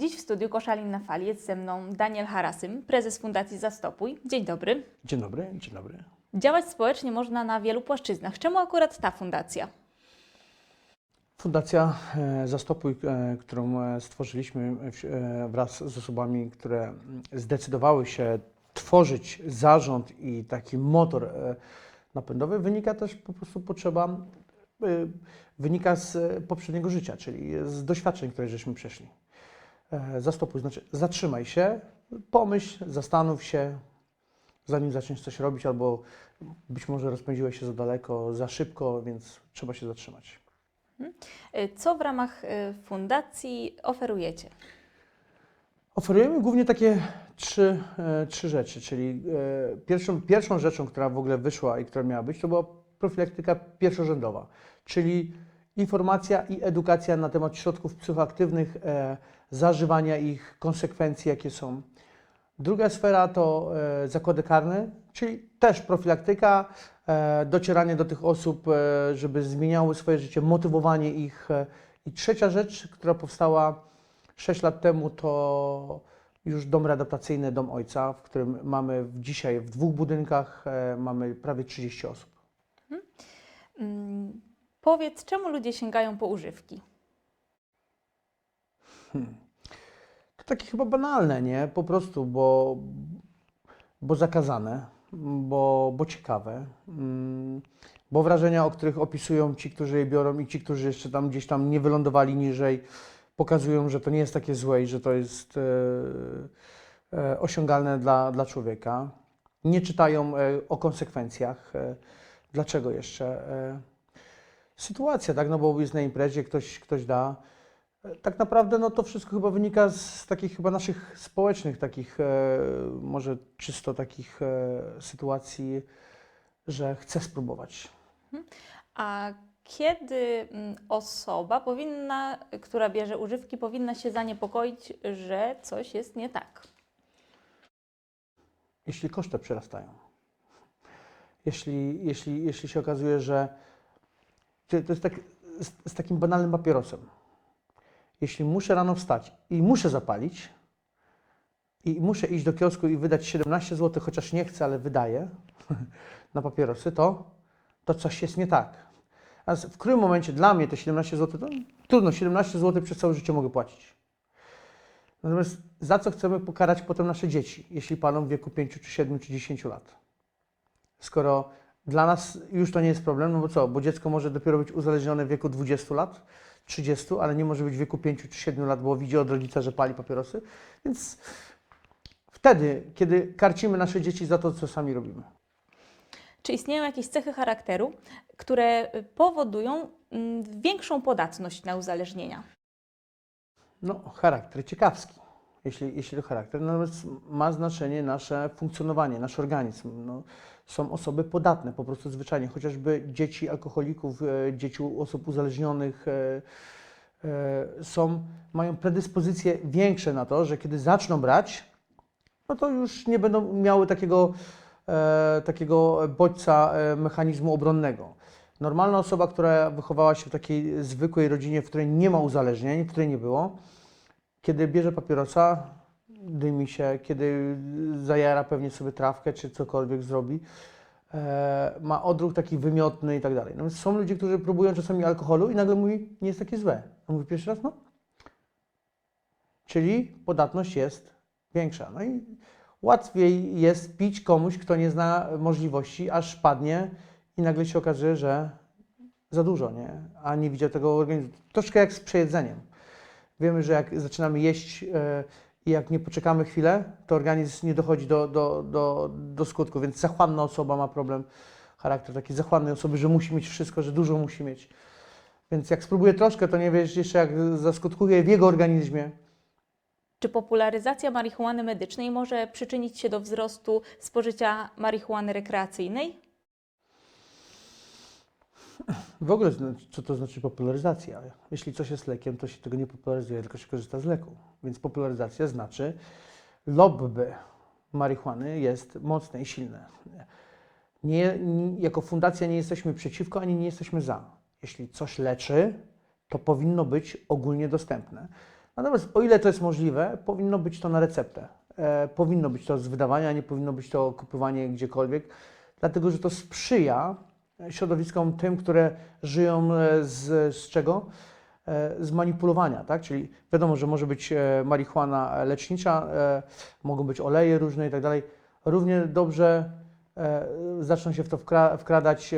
Dziś w studiu Koszalin na Fali jest ze mną Daniel Harasym, prezes Fundacji Zastopuj. Dzień dobry. Dzień dobry, dzień dobry. Działać społecznie można na wielu płaszczyznach. Czemu akurat ta fundacja? Fundacja e, Zastopuj, e, którą e, stworzyliśmy wraz z osobami, które mm, zdecydowały się tworzyć zarząd i taki motor napędowy, wynika też po prostu potrzeba, wynika z poprzedniego życia, czyli z doświadczeń, które żeśmy przeszli. E, Zastopuj znaczy zatrzymaj się, pomyśl, zastanów się, zanim zaczniesz coś robić, albo być może rozpędziłeś się za daleko, za szybko, więc trzeba się zatrzymać. Y, Co w ramach y, fundacji oferujecie? Oferujemy głównie takie trzy, e, trzy rzeczy, czyli e, pierwszą, pierwszą rzeczą, która w ogóle wyszła i która miała być, to była profilaktyka pierwszorzędowa, czyli informacja i edukacja na temat środków psychoaktywnych, e, zażywania ich, konsekwencji, jakie są. Druga sfera to e, zakłady karne, czyli też profilaktyka, e, docieranie do tych osób, żeby zmieniały swoje życie, motywowanie ich. I trzecia rzecz, która powstała 6 lat temu, to już dom readaptacyjny, dom ojca, w którym mamy dzisiaj w dwóch budynkach mamy prawie 30 osób. Mm, Powiedz, czemu ludzie sięgają po używki? To takie chyba banalne, nie? Po prostu, bo, bo zakazane, bo, bo ciekawe, mm, bo wrażenia, o których opisują ci, którzy je biorą i ci, którzy jeszcze tam gdzieś tam nie wylądowali niżej, pokazują, że to nie jest takie złe i że to jest e, e, osiągalne dla, dla człowieka. Nie czytają e, o konsekwencjach. E, dlaczego jeszcze? E, sytuacja, tak? No bo jest na imprezie, ktoś, ktoś da. Tak naprawdę no to wszystko chyba wynika z takich chyba naszych społecznych, takich e, może czysto takich e, sytuacji, że chcę spróbować. A kiedy mm, osoba powinna, która bierze używki, powinna się zaniepokoić, że coś jest nie tak? Jeśli koszty przerastają. Jeśli, jeśli, jeśli się okazuje, że to jest tak z, z takim banalnym papierosem. Jeśli muszę rano wstać i muszę zapalić i muszę iść do kiosku i wydać 17 zł, chociaż nie chcę, ale wydaję na papierosy, to, to coś jest nie tak. A w którym momencie dla mnie te 17 zł, to trudno, 17 zł przez całe życie mogę płacić. Natomiast za co chcemy pokarać potem nasze dzieci, jeśli palą w wieku 5 czy 7 czy 10 lat? Skoro dla nas już to nie jest problem, no bo co, bo dziecko może dopiero być uzależnione w wieku 20 lat, 30, ale nie może być w wieku 5 czy 7 lat, bo widzi od rodzica, że pali papierosy. Więc wtedy, kiedy karcimy nasze dzieci za to, co sami robimy. Czy istnieją jakieś cechy charakteru, które powodują mm, większą podatność na uzależnienia? No, charakter ciekawski, jeśli, jeśli to charakter. Natomiast ma znaczenie nasze funkcjonowanie, nasz organizm. No, są osoby podatne po prostu zwyczajnie, chociażby dzieci alkoholików, e, dzieci osób uzależnionych e, e, są, mają predyspozycje większe na to, że kiedy zaczną brać, no to już nie będą miały takiego, e, takiego bodźca e, mechanizmu obronnego. Normalna osoba, która wychowała się w takiej zwykłej rodzinie, w której nie ma uzależnień, w której nie było, kiedy bierze papierosa, dymi się, kiedy zajara pewnie sobie trawkę, czy cokolwiek zrobi, e, ma odruch taki wymiotny i tak dalej. Więc są ludzie, którzy próbują czasami alkoholu i nagle mówi, nie jest takie złe. A mówi pierwszy raz, no. Czyli podatność jest większa. No i łatwiej jest pić komuś, kto nie zna możliwości, aż padnie i nagle się okazuje, że za dużo, nie? A nie widział tego organizmu. Troszkę jak z przejedzeniem. Wiemy, że jak zaczynamy jeść e, i jak nie poczekamy chwilę, to organizm nie dochodzi do, do, do, do skutku, więc zachłanna osoba ma problem, charakter takiej zachłannej osoby, że musi mieć wszystko, że dużo musi mieć. Więc jak spróbuje troszkę, to nie wiesz jeszcze jak zaskutkuje w jego organizmie. Czy popularyzacja marihuany medycznej może przyczynić się do wzrostu spożycia marihuany rekreacyjnej? W ogóle, zna- co to znaczy popularyzacja? Jeśli coś jest lekiem, to się tego nie popularyzuje, tylko się korzysta z leku. Więc popularyzacja znaczy lobby marihuany jest mocne i silne. Nie, nie, jako fundacja nie jesteśmy przeciwko, ani nie jesteśmy za. Jeśli coś leczy, to powinno być ogólnie dostępne. Natomiast o ile to jest możliwe, powinno być to na receptę. E, powinno być to z wydawania, nie powinno być to kupowanie gdziekolwiek, dlatego że to sprzyja środowiskom tym, które żyją e, z, z czego? E, Z manipulowania, tak? Czyli wiadomo, że może być e, marihuana lecznicza, mogą być oleje różne i tak dalej. Równie dobrze zaczną się w to wkra- wkradać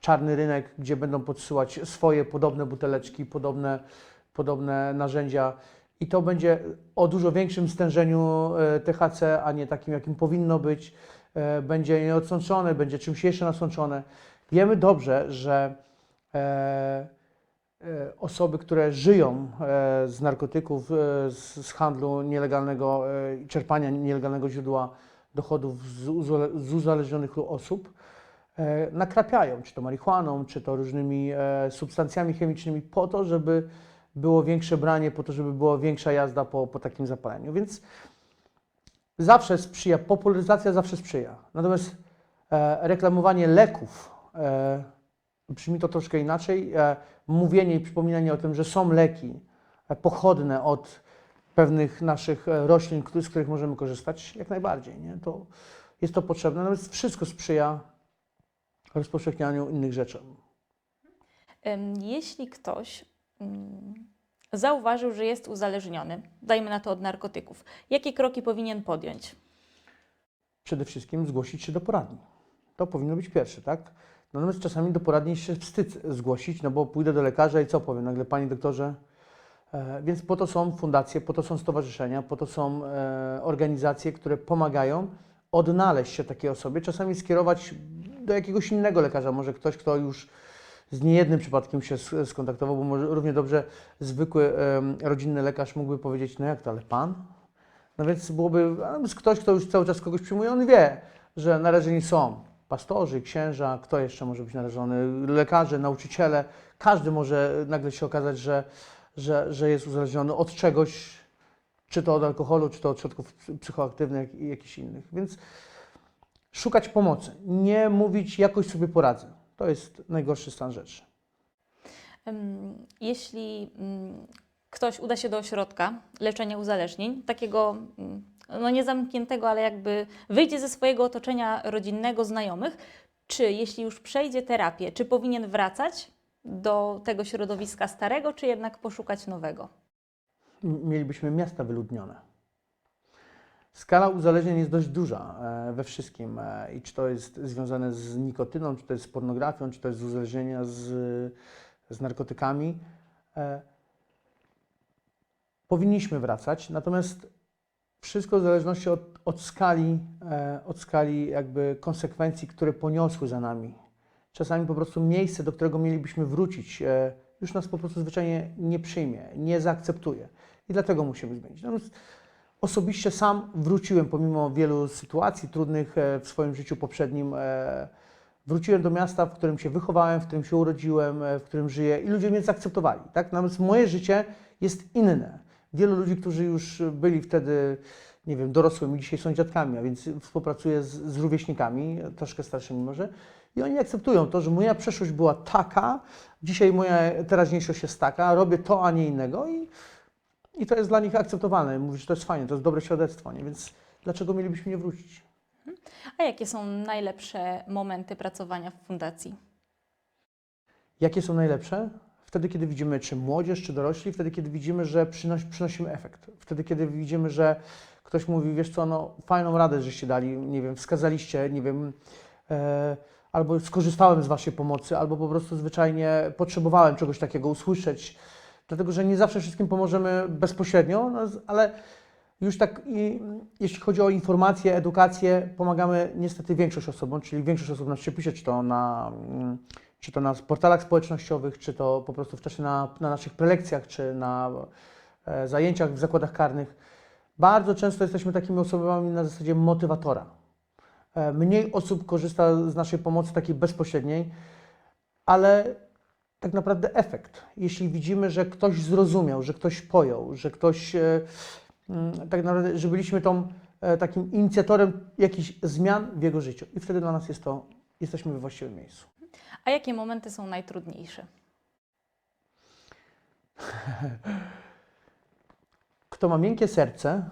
czarny rynek, gdzie będą podsyłać swoje podobne buteleczki, podobne, podobne narzędzia i to będzie o dużo większym stężeniu THC, a nie takim, jakim powinno być. E, Będzie nieodsączone, będzie czymś jeszcze nasączone. Wiemy dobrze, że e, e, osoby, które żyją z narkotyków, z, handlu nielegalnego czerpania nielegalnego źródła dochodów z, uzale- z uzależnionych osób, nakrapiają, czy to marihuaną, czy to różnymi substancjami chemicznymi, po to, żeby było większe branie, po to, żeby była większa jazda po, po takim zapaleniu. Więc zawsze sprzyja, popularyzacja zawsze sprzyja. Natomiast e, reklamowanie leków, e, brzmi to troszkę inaczej, e, mówienie i przypominanie o tym, że są leki e, pochodne od pewnych naszych e, roślin, z których możemy korzystać, jak najbardziej. Nie? To jest to potrzebne, natomiast wszystko sprzyja rozpowszechnianiu innych rzeczy. Jeśli ktoś mm, zauważył, że jest uzależniony, dajmy na to od narkotyków, jakie kroki powinien podjąć? przede wszystkim zgłosić się do poradni. To powinno być pierwsze, tak? Natomiast czasami do poradni się wstyd zgłosić, no bo pójdę do lekarza i co powiem? Nagle, panie doktorze, e, więc po to są fundacje, po to są stowarzyszenia, po to są e, organizacje, które pomagają odnaleźć się takiej osobie, czasami skierować do jakiegoś innego lekarza, może ktoś, kto już z niejednym przypadkiem się sk- skontaktował, bo może równie dobrze zwykły rodzinny lekarz mógłby powiedzieć, no jak to, ale pan? No więc byłoby, a ktoś, kto już cały czas kogoś przyjmuje, on wie, że narażeni są pastorzy, księża, kto jeszcze może być narażony, lekarze, nauczyciele. Każdy może nagle się okazać, że, że, że jest uzależniony od czegoś, czy to od alkoholu, czy to od środków psy- psychoaktywnych i jakichś innych. Więc szukać pomocy, nie mówić jakoś sobie poradzę. To jest najgorszy stan rzeczy. Jeśli mm, ktoś uda się do ośrodka leczenia uzależnień, takiego mm, no nie zamkniętego, ale jakby wyjdzie ze swojego otoczenia rodzinnego, znajomych, czy jeśli już przejdzie terapię, czy powinien wracać do tego środowiska starego, czy jednak poszukać nowego? Mielibyśmy miasta wyludnione. Skala uzależnień jest dość duża e, we wszystkim e, i czy to jest związane z nikotyną, czy to jest z pornografią, czy to jest z uzależnienia z, z narkotykami. E, Powinniśmy wracać, natomiast wszystko w zależności od, od skali, od skali jakby konsekwencji, które poniosły za nami. Czasami po prostu miejsce, do którego mielibyśmy wrócić, już nas po prostu zwyczajnie nie przyjmie, nie zaakceptuje. I dlatego musimy zmienić. Osobiście sam wróciłem, pomimo wielu sytuacji trudnych e, w swoim życiu poprzednim, e, wróciłem do miasta, w którym się wychowałem, w którym się urodziłem, e, w którym żyję i ludzie mnie zaakceptowali. Tak? Natomiast moje życie jest inne. Wielu ludzi, którzy już byli wtedy, nie wiem, dorosłymi, dzisiaj są dziadkami, a więc współpracuję z, z rówieśnikami, troszkę starszymi może, i oni akceptują to, że moja przeszłość była taka, dzisiaj moja teraźniejszość jest taka, robię to, a nie innego i, i to jest dla nich akceptowalne. Mówię, że to jest fajnie, to jest dobre świadectwo, nie? więc dlaczego mielibyśmy nie wrócić? A jakie są najlepsze momenty pracowania w fundacji? Jakie są najlepsze? Wtedy, kiedy widzimy, czy młodzież, czy dorośli, wtedy, kiedy widzimy, że przynosi, przynosimy efekt. Wtedy, kiedy widzimy, że ktoś mówi, wiesz co, no fajną radę, żeście dali, nie wiem, wskazaliście, nie wiem, e, albo skorzystałem z Waszej pomocy, albo po prostu zwyczajnie potrzebowałem czegoś takiego usłyszeć, dlatego, że nie zawsze wszystkim pomożemy bezpośrednio, no, ale już tak, i, jeśli chodzi o informacje, edukację, pomagamy niestety większość osobom, czyli większość osób nas się pisze, czy to na, mm, czy to na portalach społecznościowych, czy to po prostu w czasie na, na naszych prelekcjach, czy na e, zajęciach w zakładach karnych. Bardzo często jesteśmy takimi osobami na zasadzie motywatora. E, mniej osób korzysta z naszej pomocy takiej bezpośredniej, ale tak naprawdę efekt. Jeśli widzimy, że ktoś zrozumiał, że ktoś pojął, że ktoś e, mm, tak naprawdę, że byliśmy tą, e, takim inicjatorem jakichś zmian w jego życiu. I wtedy dla nas jest to, jesteśmy we właściwym miejscu. A jakie momenty są najtrudniejsze? Kto ma miękkie serce,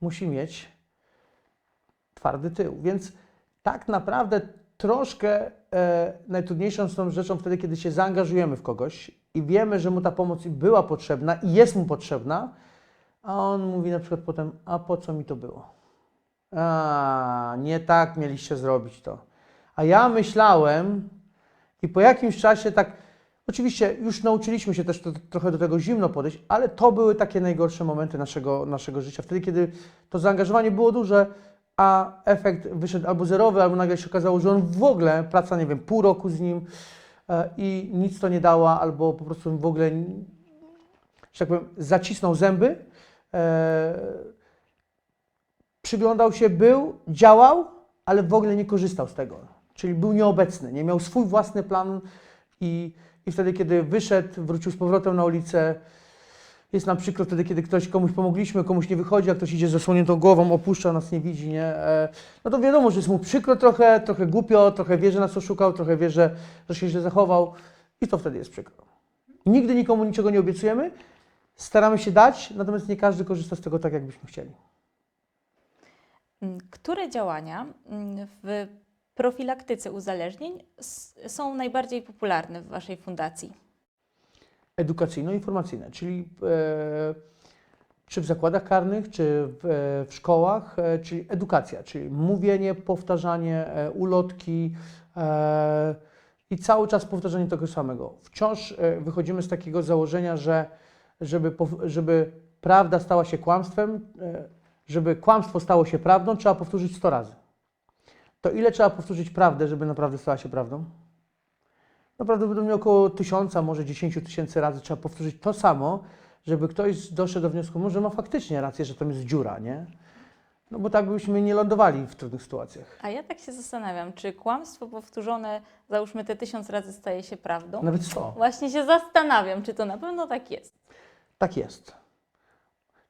musi mieć twardy tył. Więc tak naprawdę troszkę e, najtrudniejszą są rzeczą wtedy, kiedy się zaangażujemy w kogoś i wiemy, że mu ta pomoc była potrzebna i jest mu potrzebna, a on mówi na przykład potem, a po co mi to było? A, nie tak mieliście zrobić to. A ja myślałem i po jakimś czasie tak, oczywiście już nauczyliśmy się też to, trochę do tego zimno podejść, ale to były takie najgorsze momenty naszego, naszego życia. Wtedy, kiedy to zaangażowanie było duże, a efekt wyszedł albo zerowy, albo nagle się okazało, że on w ogóle, praca, nie wiem, pół roku z nim e, i nic to nie dała, albo po prostu w ogóle, że tak powiem, zacisnął zęby. E, przyglądał się, był, działał, ale w ogóle nie korzystał z tego. Czyli był nieobecny, nie miał swój własny plan i, i wtedy, kiedy wyszedł, wrócił z powrotem na ulicę, jest nam przykro wtedy, kiedy ktoś komuś pomogliśmy, komuś nie wychodzi, a ktoś idzie z zasłoniętą głową, opuszcza, nas nie widzi, nie? E, No to wiadomo, że jest mu przykro trochę, trochę głupio, trochę wie, że nas oszukał, trochę wie, że, że się źle zachował i to wtedy jest przykro. Nigdy nikomu niczego nie obiecujemy, staramy się dać, natomiast nie każdy korzysta z tego tak, jakbyśmy chcieli. Mm, Które działania mm, w profilaktyce uzależnień są najbardziej popularne w Waszej fundacji? Edukacyjno-informacyjne, czyli e, czy w zakładach karnych, czy w, e, w szkołach, e, czyli edukacja, czyli mówienie, powtarzanie, ulotki i cały czas powtarzanie tego samego. Wciąż wychodzimy z takiego założenia, że żeby, żeby prawda stała się kłamstwem, żeby kłamstwo stało się prawdą, trzeba powtórzyć 100 razy. To ile trzeba powtórzyć prawdę, żeby naprawdę stała się prawdą? No prawdopodobnie około tysiąca, może 10 tysięcy razy trzeba powtórzyć to samo, żeby ktoś doszedł do wniosku, może ma faktycznie rację, że tam jest dziura, nie? No bo tak byśmy nie lądowali w trudnych sytuacjach. A ja tak się zastanawiam, czy kłamstwo powtórzone, załóżmy te tysiąc razy, staje się prawdą? Nawet 100. Właśnie się zastanawiam, czy to na pewno tak jest. Tak jest.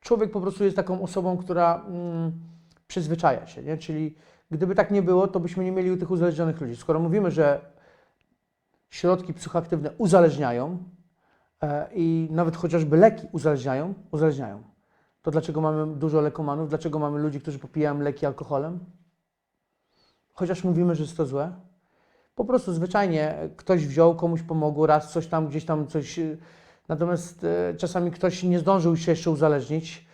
Człowiek po prostu jest taką osobą, która mm, przyzwyczaja się, nie? Czyli gdyby tak nie było, to byśmy nie mieli tych uzależnionych ludzi. Skoro mówimy, że środki psychoaktywne uzależniają e, i nawet chociażby leki uzależniają, uzależniają, to dlaczego mamy dużo lekomanów? Dlaczego mamy ludzi, którzy popijają leki alkoholem? Chociaż mówimy, że jest to złe. Po prostu zwyczajnie ktoś wziął, komuś pomogło, raz coś tam, gdzieś tam coś e, Natomiast e, czasami ktoś nie zdążył się jeszcze uzależnić,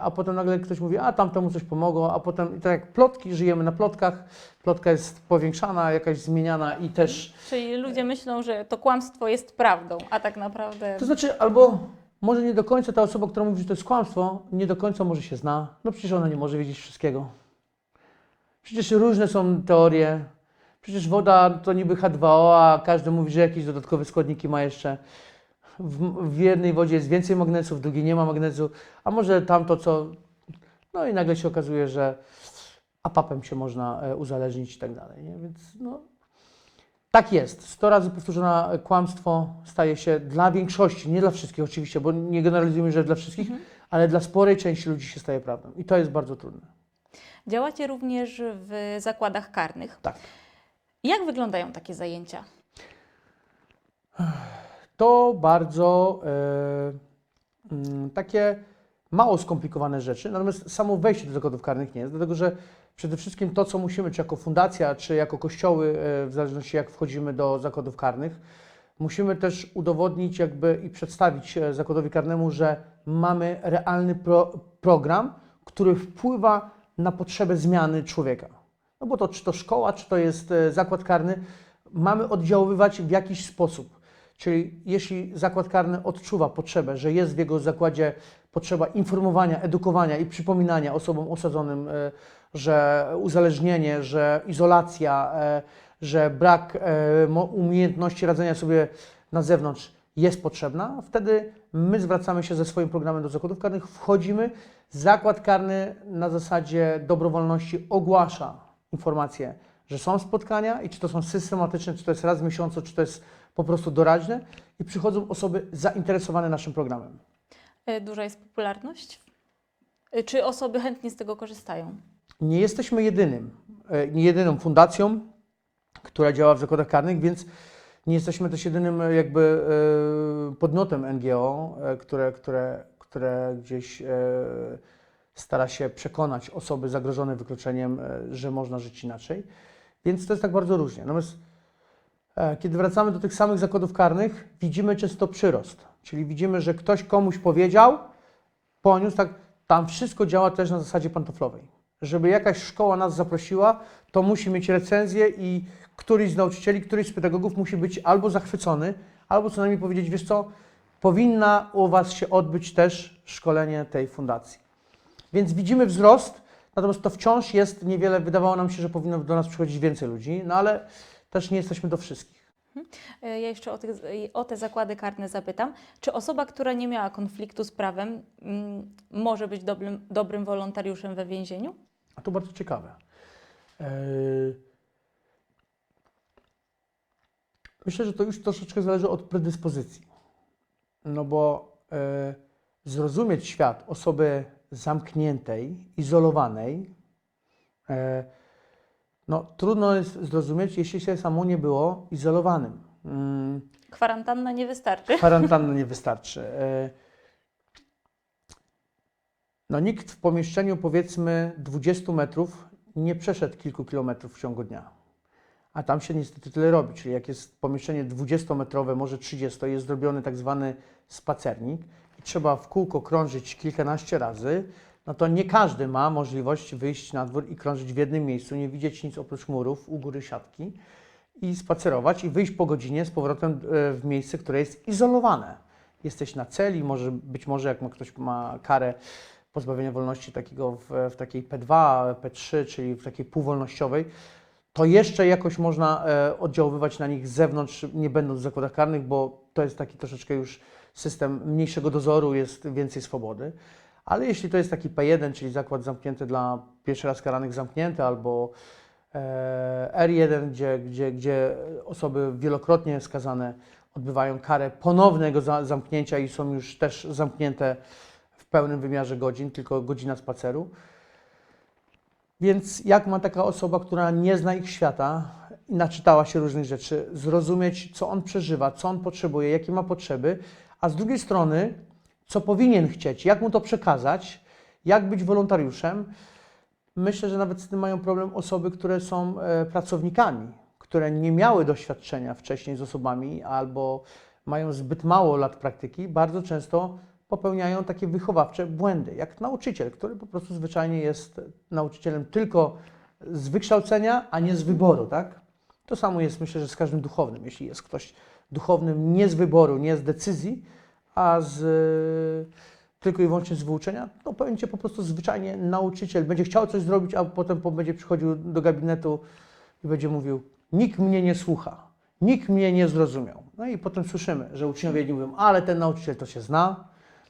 a potem nagle ktoś mówi, a tamtemu coś pomogło, a potem, i tak jak plotki, żyjemy na plotkach, plotka jest powiększana, jakaś zmieniana i też, Czyli ludzie myślą, że to kłamstwo jest prawdą, a tak naprawdę. to znaczy albo może nie do końca ta osoba, która mówi, że to jest kłamstwo, nie do końca może się zna, no przecież ona nie może wiedzieć wszystkiego. Przecież różne są teorie, przecież woda to niby H2O, a każdy mówi, że jakieś dodatkowe składniki ma jeszcze. W, w jednej wodzie jest więcej magnesu, w drugiej nie ma magnesu, a może tamto co. No i nagle się okazuje, że apapem się można e, uzależnić i tak dalej. Nie? Więc no, tak jest. 100 razy powtórzone kłamstwo staje się dla większości, nie dla wszystkich oczywiście, bo nie generalizujemy, że dla wszystkich, ale dla sporej części ludzi się staje prawdą. I to jest bardzo trudne. Działacie również w zakładach karnych. Tak. Jak wyglądają takie zajęcia? To bardzo e, mm, takie mało skomplikowane rzeczy, natomiast samo wejście do zakładów karnych nie jest, dlatego że przede wszystkim to, co musimy, czy jako fundacja, czy jako kościoły, e, w zależności jak wchodzimy do zakładów karnych, musimy też udowodnić jakby i przedstawić e, zakładowi karnemu, że mamy realny pro, program, który wpływa na potrzebę zmiany człowieka. No bo to czy to szkoła, czy to jest e, zakład karny, mamy oddziaływać w jakiś sposób. Czyli jeśli zakład karny odczuwa potrzebę, że jest w jego zakładzie potrzeba informowania, edukowania i przypominania osobom osadzonym, e, że uzależnienie, że izolacja, e, że brak e, umiejętności radzenia sobie na zewnątrz jest potrzebna, wtedy my zwracamy się ze swoim programem do zakładów karnych, wchodzimy. Zakład karny na zasadzie dobrowolności ogłasza informacje, że są spotkania i czy to są systematyczne, czy to jest raz w miesiącu, czy to jest po prostu doraźne i przychodzą osoby zainteresowane naszym programem. E, Duża jest popularność? E, Czy osoby chętnie z tego korzystają? Nie jesteśmy jedynym, e, nie jedyną fundacją, która działa w zakładach karnych, więc Nie jesteśmy też jedynym jakby podmiotem NGO, które, które, które gdzieś stara się przekonać osoby zagrożone wykluczeniem, że można żyć inaczej. Więc to jest tak bardzo różnie. Natomiast kiedy wracamy do tych samych zakładów karnych, widzimy często przyrost. Czyli widzimy, że ktoś komuś powiedział, poniósł, tak, tam wszystko działa też na zasadzie pantoflowej. Żeby jakaś szkoła nas zaprosiła, to musi mieć recenzję i któryś z nauczycieli, któryś z pedagogów musi być albo zachwycony, albo co najmniej powiedzieć, wiesz co, powinna u Was się odbyć też szkolenie tej fundacji. Więc widzimy wzrost, natomiast to wciąż jest niewiele, wydawało nam się, że powinno do nas przychodzić więcej ludzi, no ale też nie jesteśmy do wszystkich. E, Ja jeszcze o, tych, o te zakłady karne zapytam. Czy osoba, która nie miała konfliktu z prawem, mm, może być dobrym, dobrym wolontariuszem we więzieniu? A to bardzo ciekawe. Yy, Myślę, że to już troszeczkę zależy od predyspozycji. No bo yy, zrozumieć świat osoby zamkniętej, izolowanej, no trudno jest zrozumieć, jeśli się samo nie było izolowanym. Mm, Kwarantanna nie wystarczy. Kwarantanna nie wystarczy. E, No nikt w pomieszczeniu powiedzmy 20 metrów nie przeszedł kilku kilometrów w ciągu dnia. A tam się niestety tyle robi, czyli jak jest pomieszczenie 20-metrowe, może 30, jest zrobiony tak zwany spacernik i trzeba w kółko krążyć kilkanaście razy, no to nie każdy ma możliwość wyjść na dwór i krążyć w jednym miejscu, nie widzieć nic oprócz murów, u góry siatki i spacerować i wyjść po godzinie z powrotem e, w miejsce, które jest izolowane. Jesteś na celi, może, być może jak ma ktoś ma karę pozbawienia wolności takiego w, w takiej P2, P3, czyli w takiej półwolnościowej, to jeszcze jakoś można e, oddziaływać na nich z zewnątrz, nie będąc w zakładach karnych, bo to jest taki troszeczkę już system mniejszego dozoru, jest więcej swobody. Ale jeśli to jest taki P1, czyli zakład zamknięty dla pierwszy raz karanych zamknięty, albo e, R1, gdzie, gdzie, gdzie osoby wielokrotnie skazane odbywają karę ponownego za, zamknięcia i są już też zamknięte w pełnym wymiarze godzin, tylko godzina spaceru. Więc jak ma taka osoba, która nie zna ich świata i naczytała się różnych rzeczy, zrozumieć, co on przeżywa, co on potrzebuje, jakie ma potrzeby, a z drugiej strony, co powinien chcieć, jak mu to przekazać, jak być wolontariuszem, Myślę, że nawet z tym mają problem osoby, które są e, pracownikami, które nie miały doświadczenia wcześniej z osobami albo mają zbyt mało lat praktyki, bardzo często popełniają takie wychowawcze błędy, jak nauczyciel, który po prostu zwyczajnie jest nauczycielem tylko z wykształcenia, a nie z wyboru, tak? To samo jest, myślę, że z każdym duchownym. Jeśli jest ktoś duchownym nie z wyboru, nie z decyzji, a z tylko i wyłącznie z wyuczenia, to będzie po prostu zwyczajnie nauczyciel, będzie chciał coś zrobić, a potem po- będzie przychodził do gabinetu i będzie mówił, nikt mnie nie słucha, nikt mnie nie zrozumiał. No i potem słyszymy, że uczniowie jedni mówią, ale ten nauczyciel to się zna,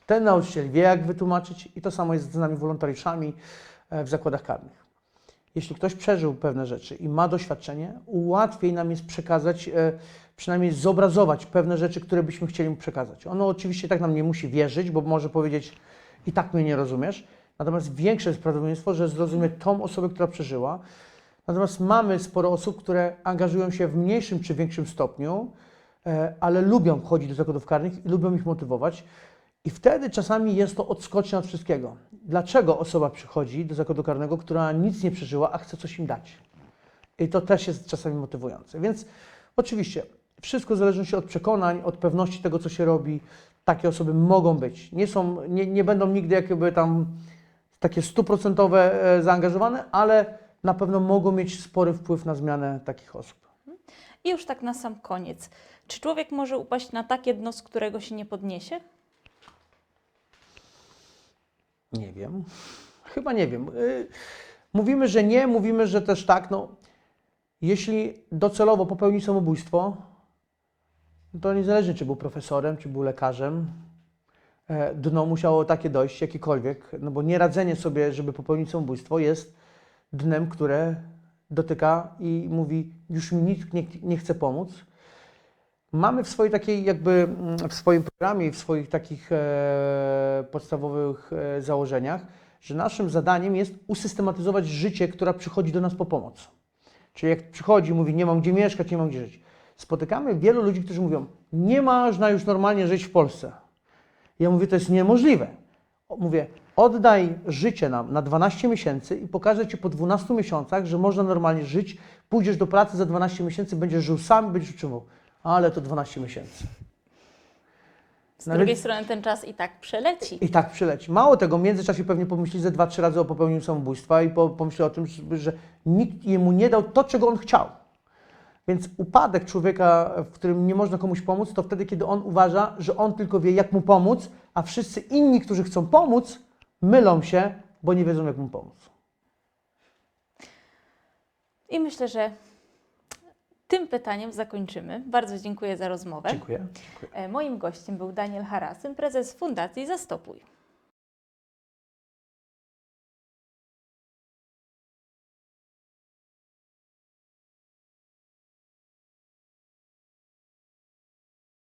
ten nauczyciel wie, jak wytłumaczyć i to samo jest z nami wolontariuszami e, w zakładach karnych. Jeśli ktoś przeżył pewne rzeczy i ma doświadczenie, łatwiej nam jest przekazać, e, przynajmniej zobrazować pewne rzeczy, które byśmy chcieli mu przekazać. Ono oczywiście tak nam nie musi wierzyć, bo może powiedzieć, i tak mnie nie rozumiesz. Natomiast większe jest prawdopodobieństwo, że zrozumie tą osobę, która przeżyła. Natomiast mamy sporo osób, które angażują się w mniejszym czy większym stopniu, e, ale lubią chodzić do zakładów karnych i lubią ich motywować. I wtedy czasami jest to odskocznia od wszystkiego. Dlaczego osoba przychodzi do zakładu karnego, która nic nie przeżyła, a chce coś im dać? I to też jest czasami motywujące. Więc oczywiście wszystko zależy się od przekonań, od pewności tego, co się robi. Takie osoby mogą być. Nie, są, nie, nie będą nigdy jakby tam takie stuprocentowe e, zaangażowane, ale na pewno mogą mieć spory wpływ na zmianę takich osób. I już tak na sam koniec. Czy człowiek może upaść na takie dno, z którego się nie podniesie? Nie wiem. Chyba nie wiem. Y, Mówimy, że nie, mówimy, że też tak. No, jeśli docelowo popełni samobójstwo, to niezależnie, czy był profesorem, czy był lekarzem, e, dno musiało takie dojść, jakiekolwiek, no bo nieradzenie sobie, żeby popełnić samobójstwo, jest dnem, które dotyka i mówi, już mi nikt nie, nie chce pomóc. Mamy w swojej takiej jakby, mm, w swoim programie w swoich takich e, podstawowych e, założeniach, że naszym zadaniem jest usystematyzować życie, która przychodzi do nas po pomoc. Czyli jak przychodzi, mówi, nie mam gdzie mieszkać, nie mam gdzie żyć. Spotykamy wielu ludzi, którzy mówią, nie można już normalnie żyć w Polsce. Ja mówię, to jest niemożliwe. Mówię, oddaj życie nam na 12 miesięcy i pokażę Ci po 12 miesiącach, że można normalnie żyć, pójdziesz do pracy za 12 miesięcy, będziesz żył sam, będziesz utrzymał. Ale to 12 miesięcy. Z Nawet- drugiej strony ten czas i tak przeleci. I tak przyleci. Mało tego, w międzyczasie pewnie pomyśli ze dwa, trzy razy o popełnieniu samobójstwa i po, pomyśli o tym, że, że nikt jemu nie dał to, czego on chciał. Więc upadek człowieka, w którym nie można komuś pomóc, to wtedy, kiedy on uważa, że on tylko wie, jak mu pomóc, a wszyscy inni, którzy chcą pomóc, mylą się, bo nie wiedzą, jak mu pomóc. I myślę, że tym pytaniem zakończymy. Bardzo dziękuję za rozmowę. Dziękuję. Dziękuję. E, Moim gościem był Daniel Harasyn, prezes Fundacji Zastopuj.